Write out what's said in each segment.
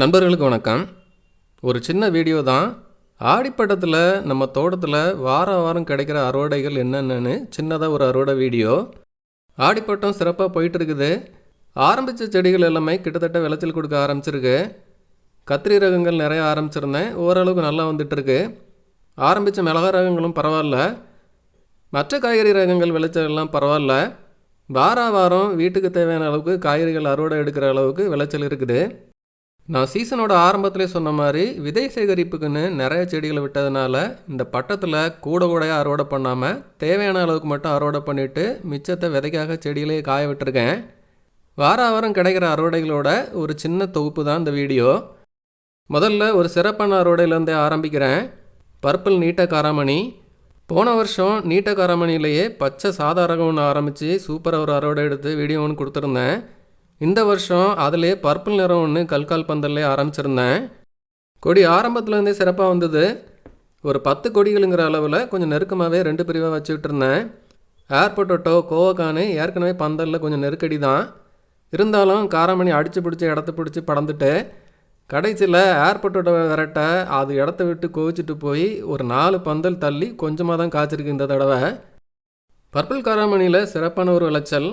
நண்பர்களுக்கு வணக்கம். ஒரு சின்ன வீடியோ தான். ஆடிப்பட்டத்தில் நம்ம தோட்டத்தில் வாரம் வாரம் கிடைக்கிற அறுவடைகள் என்னென்னு சின்னதாக ஒரு அறுவடை வீடியோ. ஆடிப்பட்டம் சிறப்பாக போயிட்டு இருக்குது ஆரம்பித்த செடிகள் எல்லாமே கிட்டத்தட்ட விளைச்சல் கொடுக்க ஆரம்பிச்சிருக்கு. கத்திரி ரகங்கள் நிறைய ஆரம்பிச்சிருந்தேன். ஓரளவுக்கு நல்லா வந்துட்டுருக்கு. ஆரம்பித்த மிளகா ரகங்களும் பரவாயில்ல. மற்ற காய்கறி ரகங்கள் விளைச்சல் எல்லாம் பரவாயில்ல. வார வாரம் வீட்டுக்கு தேவையான அளவுக்கு காய்கறிகள் அறுவடை எடுக்கிற அளவுக்கு விளைச்சல் இருக்குது. நான் சீசனோட ஆரம்பத்திலே சொன்ன மாதிரி விதை சேகரிப்புக்குன்னு நிறைய செடிகளை விட்டதுனால இந்த பட்டத்தில் கூட கூடையாக அறுவடை பண்ணாமல் தேவையான அளவுக்கு மட்டும் அறுவடை பண்ணிவிட்டு மிச்சத்தை விதைக்காக செடியிலே காய விட்டுருக்கேன். வார வாரம் கிடைக்கிற அறுவடைகளோட ஒரு சின்ன தொகுப்பு தான் இந்த வீடியோ. முதல்ல ஒரு சிறப்பான அறுவடையிலேருந்தே ஆரம்பிக்கிறேன். பர்பிள் நீட்ட காராமணி போன வருஷம் நீட்ட காராமணியிலேயே பச்சை சாதாரணம் ஒன்று ஆரம்பித்து சூப்பராக ஒரு அறுவடை எடுத்து வீடியோ ஒன்று கொடுத்துருந்தேன். இந்த வருஷம் அதிலே பர்பிள் நிறம் ஒன்று கல்கால் பந்தல்லே ஆரம்பிச்சிருந்தேன். கொடி ஆரம்பத்துலேருந்தே சிறப்பாக வந்தது. ஒரு பத்து கொடிகளுங்கிற அளவில் கொஞ்சம் நெருக்கமாகவே ரெண்டு பிரிவாக வச்சுக்கிட்டு இருந்தேன் ஏர் கோவக்கானு ஏற்கனவே பந்தலில் கொஞ்சம் நெருக்கடி தான் இருந்தாலும் காராமணி அடித்து பிடிச்சி இடத்த பிடிச்சி படந்துட்டு கடைசியில் ஏர் விரட்ட அது இடத்த விட்டு கோவிச்சிட்டு போய் ஒரு நாலு பந்தல் தள்ளி கொஞ்சமாக தான் காய்ச்சிருக்கு இந்த தடவை. பர்பிள் காராமணியில் சிறப்பான ஒரு விளைச்சல்.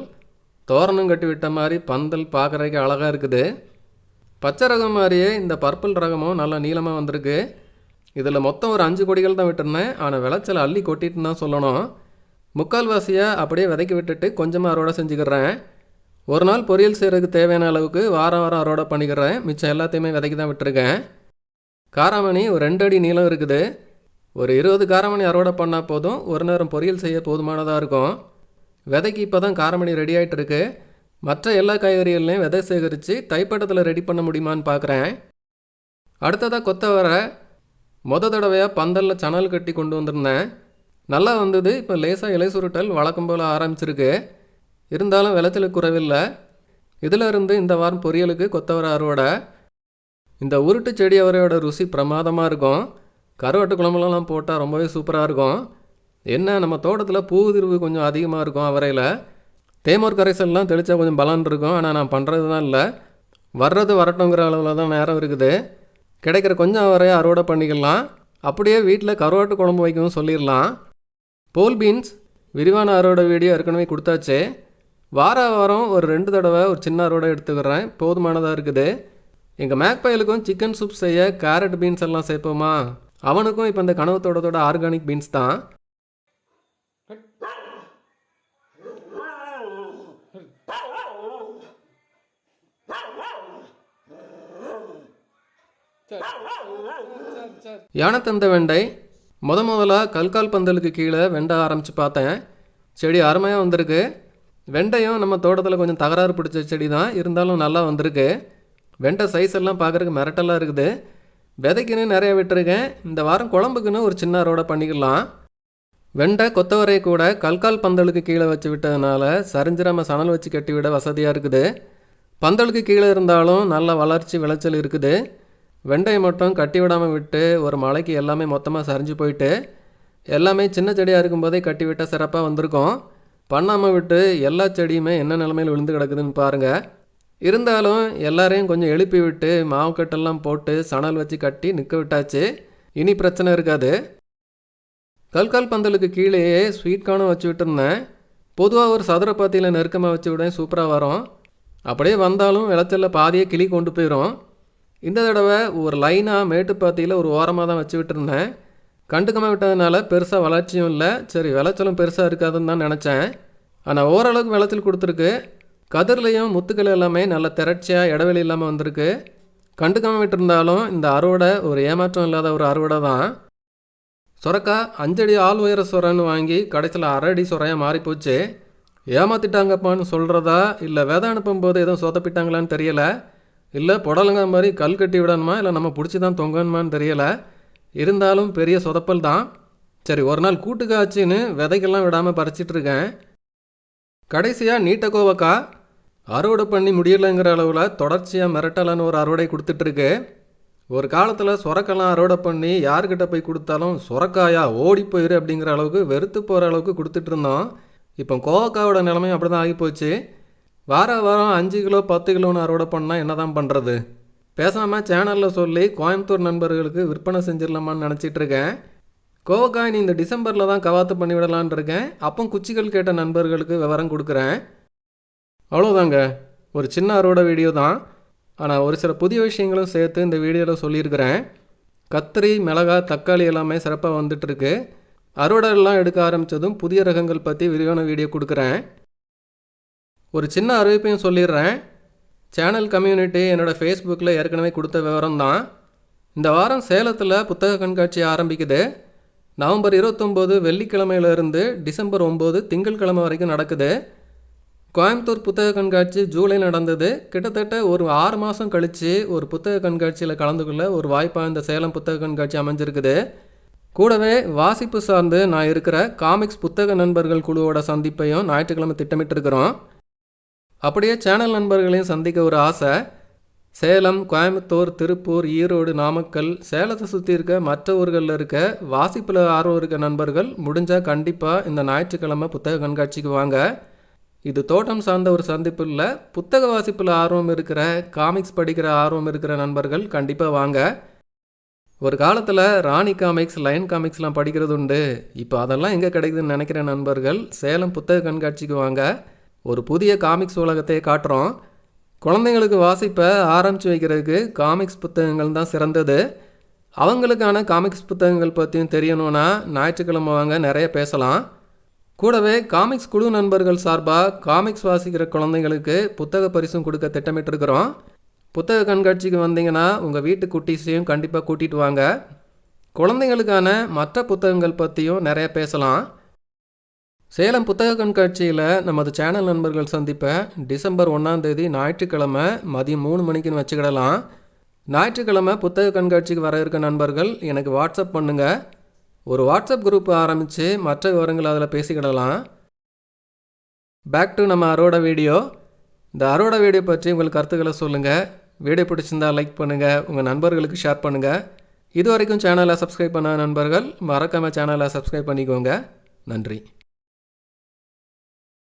தோரணம் கட்டி விட்ட மாதிரி பந்தல் பார்க்குறதுக்கு அழகாக இருக்குது. பச்சை ரகம் மாதிரியே இந்த பர்பிள் ரகமும் நல்லா நீளமாக வந்திருக்கு. இதில் மொத்தம் ஒரு அஞ்சு கொடிகள் தான் விட்டுருந்தேன். ஆனால் விளைச்சல் அள்ளி கொட்டிட்டுன்னு தான் சொல்லணும். முக்கால்வாசியாக அப்படியே விதைக்கி விட்டுட்டு கொஞ்சமாக அறுவடை செஞ்சுக்கிறேன். ஒரு நாள் பொரியல் செய்கிறதுக்கு தேவையான அளவுக்கு வாரம் வாரம் அறுவடை பண்ணிக்கிறேன். மிச்சம் எல்லாத்தையுமே விதைக்கு தான் விட்டுருக்கேன். காராமணி ஒரு ரெண்டு அடி நீளம் இருக்குது. ஒரு இருபது காராமணி அறுவடை பண்ணால் போதும். ஒரு நேரம் பொரியல் செய்ய போதுமானதாக இருக்கும். விதைக்கு இப்போ தான் காரமணி ரெடி ஆகிட்டு இருக்கு மற்ற எல்லா காய்கறிகள்லையும் விதை சேகரித்து தைப்பட்டத்தில் ரெடி பண்ண முடியுமான்னு பார்க்குறேன் அடுத்ததாக கொத்தவரை மொத தடவையாக பந்தலில் சணல் கட்டி கொண்டு வந்திருந்தேன். நல்லா வந்தது இப்போ லேசாக இலை சுருட்டல் வழக்கம் போல் ஆரம்பிச்சிருக்கு. இருந்தாலும் விளைச்சலுக்கு குறைவில்லை. இதில் இருந்து இந்த வாரம் பொரியலுக்கு கொத்தவரை அறுவடை. இந்த உருட்டு செடி அவரையோட ருசி பிரமாதமாக இருக்கும். கருவாட்டு குழம்புலலாம் போட்டால் ரொம்பவே சூப்பராக இருக்கும். என்ன நம்ம தோட்டத்தில் பூதிர்வு கொஞ்சம் அதிகமாக இருக்கும் அவரையில்? தேமூர் கரைசல்லாம் தெளித்தா கொஞ்சம் பலன் இருக்கும் ஆனால் நான் பண்ணுறது தான் இல்லை. வர்றது வரட்டுங்கிற அளவில் தான் நேரம் இருக்குது. கிடைக்கிற கொஞ்சம் அவரையை அறுவடை பண்ணிக்கலாம். அப்படியே வீட்டில் கருவாட்டு குழம்பு வைக்கவும் சொல்லிடலாம். போல் பீன்ஸ் விரிவான அறுவடை வீடியோ ஏற்கனவே கொடுத்தாச்சு. வார வாரம் ஒரு ரெண்டு தடவை ஒரு சின்ன அறுவடை எடுத்துக்கிறேன். போதுமானதாக இருக்குது. எங்கள் மேக்பயலுக்கும் சிக்கன் சூப் செய்ய கேரட் பீன்ஸ் எல்லாம் சேர்ப்போமா? அவனுக்கும் இப்போ இந்த கனவு தோட்டத்தோட ஆர்கானிக் பீன்ஸ் தான். யானை தந்த வெண்டை முத முதலாக கல்கால் பந்தலுக்கு கீழே வெண்டை ஆரம்பித்து பார்த்தேன். செடி அருமையாக வந்திருக்கு. வெண்டையும் நம்ம தோட்டத்தில் கொஞ்சம் தகராறு பிடிச்ச செடி தான் இருந்தாலும் நல்லா வந்திருக்கு. வெண்டை சைஸ் எல்லாம் பார்க்குறதுக்கு மிரட்டலாக இருக்குது. விதைக்குன்னு நிறைய விட்டுருக்கேன். இந்த வாரம் குழம்புக்குன்னு ஒரு சின்ன அறுவடை பண்ணிக்கலாம். வெண்டை கொத்தவரை கூட கல்கால் பந்தலுக்கு கீழே வச்சு விட்டதுனால சரிஞ்சிராம சணல் வச்சு கட்டி விட வசதியாக இருக்குது. பந்தலுக்கு கீழே இருந்தாலும் நல்ல வளர்ச்சி விளைச்சல் இருக்குது. வெண்டையை மட்டும் கட்டி விடாமல் விட்டு ஒரு மலைக்கு எல்லாமே மொத்தமாக சரிஞ்சு போயிட்டு எல்லாமே சின்ன செடியாக இருக்கும்போதே கட்டி விட்டால் சிறப்பாக வந்திருக்கும். பண்ணாமல் விட்டு எல்லா செடியுமே என்ன நிலமையில் விழுந்து கிடக்குதுன்னு பாருங்கள் இருந்தாலும் எல்லாரையும் கொஞ்சம் எழுப்பி விட்டு மாவுக்கட்டெல்லாம் போட்டு சணல் வச்சு கட்டி நிற்க விட்டாச்சு. இனி பிரச்சனை இருக்காது. கல்கால் பந்தலுக்கு கீழேயே ஸ்வீட் கார்னும் வச்சு விட்டுருந்தேன். பொதுவாக ஒரு சதுர பாத்தியில் நெருக்கமாக வச்சு விட சூப்பராக வரும். அப்படியே வந்தாலும் விளைச்சலில் பாதியே கிளி கொண்டு போயிடும் இந்த தடவை ஒரு லைனாக மேட்டுப்பாத்தியில் ஒரு ஓரமாக தான் வச்சு விட்டுருந்தேன் கண்டுக்காமல் விட்டதுனால பெருசாக வளர்ச்சியும் இல்லை. சரி விளைச்சலும் பெருசாக இருக்காதுன்னு தான் நினச்சேன். ஆனால் ஓரளவுக்கு விளைச்சல் கொடுத்துருக்கு. கதிர்லேயும் முத்துக்கள் எல்லாமே நல்ல திரட்சியாக இடைவெளி இல்லாமல் வந்திருக்கு. கண்டுக்காமல் விட்டுருந்தாலும் இந்த அறுவடை ஒரு ஏமாற்றம் இல்லாத ஒரு அறுவடை தான். சுரக்கா அஞ்சடி ஆள் உயர சுரன்னு வாங்கி கடைசியில் அரடி சுரையாக மாறிப்போச்சு. ஏமாத்திட்டாங்கப்பான்னு சொல்கிறதா இல்லை விதை அனுப்பும்போது எதுவும் சொதப்பிட்டாங்களான்னு தெரியலை. இல்லை புடலங்க மாதிரி கல் கட்டி விடணுமா? இல்லை நம்ம பிடிச்சி தான் தொங்கணுமான்னு தெரியலை. இருந்தாலும் பெரிய சொதப்பல் தான். சரி ஒரு நாள் கூட்டு காய்ச்சின்னு விதைக்கெல்லாம் விடாமல் பறிச்சிட்ருக்கேன் கடைசியாக நீட்ட கோவக்கா அறுவடை பண்ணி முடியலைங்கிற அளவில் தொடர்ச்சியாக மிரட்டலான்னு ஒரு அறுவடை கொடுத்துட்ருக்கு ஒரு காலத்தில் சுரக்கெல்லாம் அறுவடை பண்ணி யார்கிட்ட போய் கொடுத்தாலும் சுரக்காயா ஓடி போயிரு அப்படிங்கிற அளவுக்கு வெறுத்து போகிற அளவுக்கு கொடுத்துட்ருந்தோம் இப்போ கோவக்காவோட நிலைமை அப்படி தான் ஆகிப்போச்சு வார வாரம் அஞ்சு கிலோ பத்து கிலோன்னு அறுவடை பண்ணால் என்ன தான் பண்ணுறது பேசாமல் சேனலில் சொல்லி கோயம்புத்தூர் நண்பர்களுக்கு விற்பனை செஞ்சிடலாமான்னு நினச்சிட்ருக்கேன் கோவக்காய் நீ இந்த டிசம்பரில் தான் கவாத்து பண்ணிவிடலான் இருக்கேன். அப்போ குச்சிகள் கேட்ட நண்பர்களுக்கு விவரம் கொடுக்குறேன். அவ்வளோதாங்க ஒரு சின்ன அறுவடை வீடியோ தான். ஆனால் ஒரு சில புதிய விஷயங்களும் சேர்த்து இந்த வீடியோவில் சொல்லியிருக்கிறேன். கத்திரி மிளகாய் தக்காளி எல்லாமே சிறப்பாக வந்துட்டுருக்கு அறுவடை எல்லாம் எடுக்க ஆரம்பித்ததும் புதிய ரகங்கள் பற்றி விரிவான வீடியோ கொடுக்குறேன். ஒரு சின்ன அறிவிப்பையும் சொல்லிடுறேன். சேனல் கம்யூனிட்டி என்னோடய ஃபேஸ்புக்கில் ஏற்கனவே கொடுத்த விவரம் தான் இந்த வாரம் சேலத்தில் புத்தக கண்காட்சி ஆரம்பிக்குது. நவம்பர் இருபத்தொம்போது வெள்ளிக்கிழமையிலேருந்து டிசம்பர் ஒம்பது திங்கட்கிழமை வரைக்கும் நடக்குது. கோயம்புத்தூர் புத்தக கண்காட்சி ஜூலை நடந்தது. கிட்டத்தட்ட ஒரு ஆறு மாதம் கழித்து ஒரு புத்தக கண்காட்சியில் கலந்து கொள்ள ஒரு வாய்ப்பாக இந்த சேலம் புத்தக கண்காட்சி அமைஞ்சிருக்குது. கூடவே வாசிப்பு சார்ந்து நான் இருக்கிற காமிக்ஸ் புத்தக நண்பர்கள் குழுவோட சந்திப்பையும் ஞாயிற்றுக்கிழமை திட்டமிட்டிருக்கிறோம். அப்படியே சேனல் நண்பர்களையும் சந்திக்க ஒரு ஆசை. சேலம் கோயம்புத்தூர் திருப்பூர் ஈரோடு நாமக்கல் சேலத்தை சுற்றி இருக்க மற்ற ஊர்களில் இருக்க வாசிப்பில் ஆர்வம் இருக்க நண்பர்கள் முடிஞ்சால் கண்டிப்பாக இந்த ஞாயிற்றுக்கிழமை புத்தக கண்காட்சிக்கு வாங்க. இது தோட்டம் சார்ந்த ஒரு சந்திப்பு இல்லை. புத்தக வாசிப்பில் ஆர்வம் இருக்கிற காமிக்ஸ் படிக்கிற ஆர்வம் இருக்கிற நண்பர்கள் கண்டிப்பாக வாங்க. ஒரு காலத்தில் ராணி காமிக்ஸ் லைன் காமிக்ஸ்லாம் படிக்கிறது உண்டு. இப்போ அதெல்லாம் எங்கே கிடைக்குதுன்னு நினைக்கிற நண்பர்கள் சேலம் புத்தக கண்காட்சிக்கு வாங்க. ஒரு புதிய காமிக்ஸ் உலகத்தை காட்டுறோம். குழந்தைங்களுக்கு வாசிப்பை ஆரம்பித்து வைக்கிறதுக்கு காமிக்ஸ் புத்தகங்கள் தான் சிறந்தது. அவங்களுக்கான காமிக்ஸ் புத்தகங்கள் பற்றியும் தெரியணும்னா ஞாயிற்றுக்கிழமை வாங்க நிறைய பேசலாம். கூடவே காமிக்ஸ் குழு நண்பர்கள் சார்பாக காமிக்ஸ் வாசிக்கிற குழந்தைங்களுக்கு புத்தக பரிசும் கொடுக்க திட்டமிட்டிருக்கிறோம். புத்தக கண்காட்சிக்கு வந்தீங்கன்னா உங்கள் வீட்டு குட்டீஸையும் கண்டிப்பாக கூட்டிகிட்டு வாங்க. குழந்தைங்களுக்கான மற்ற புத்தகங்கள் பற்றியும் நிறைய பேசலாம். சேலம் புத்தக கண்காட்சியில் நமது சேனல் நண்பர்கள் சந்திப்பை டிசம்பர் ஒன்றாந்தேதி ஞாயிற்றுக்கிழமை மதியம் மூணு மணிக்குன்னு வச்சுக்கிடலாம். ஞாயிற்றுக்கிழமை புத்தக கண்காட்சிக்கு வர இருக்க நண்பர்கள் எனக்கு வாட்ஸ்அப் பண்ணுங்கள் ஒரு வாட்ஸ்அப் குரூப் ஆரம்பித்து மற்ற விவரங்கள் அதில் பேசிக்கிடலாம். பேக் டு நம்ம அரோட வீடியோ. இந்த அரோட வீடியோ பற்றி உங்கள் கருத்துக்களை சொல்லுங்கள் வீடியோ பிடிச்சிருந்தா லைக் பண்ணுங்கள் உங்கள் நண்பர்களுக்கு ஷேர் பண்ணுங்கள் இது வரைக்கும் சேனலை சப்ஸ்கிரைப் பண்ண நண்பர்கள் மறக்காமல் சேனலை சப்ஸ்கிரைப் பண்ணிக்கோங்க. நன்றி.